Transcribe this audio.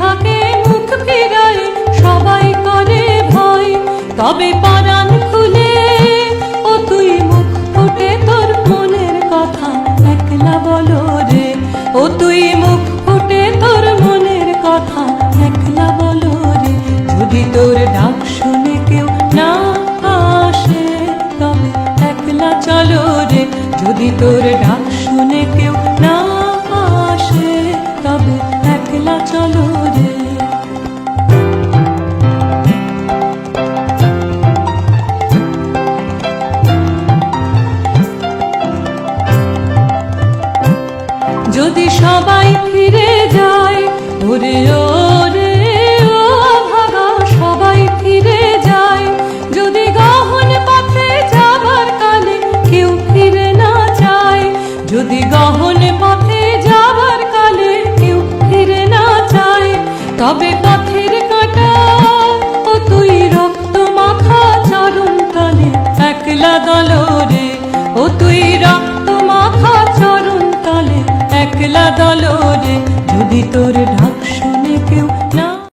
থাকে মুখ ফেরায়, সবাই করে ভয়। তবে পারান খুলে, ও তুই মুখ ফুটে তোর মনের কথা, একলা বলো রে। ও তুই মুখ ফুটে তোর মনের কথা, একলা বলো রে। যদি তোর ডাক শুনে কেউ না আসে, তবে একলা চলো রে। যদি তোর ডাক যদি সবাই ফিরে যায়, ওরে ওরে, ও ভাগা, সবাই ফিরে যায়। যদি গহন পথে যাবার কালে কেউ ফিরে না যায়, যদি গহন পথে যাবার কালে কেউ ফিরে না যায়, তবে পথের কাটা ও তুই রক্ত মাখা চরণ তলে একলা দল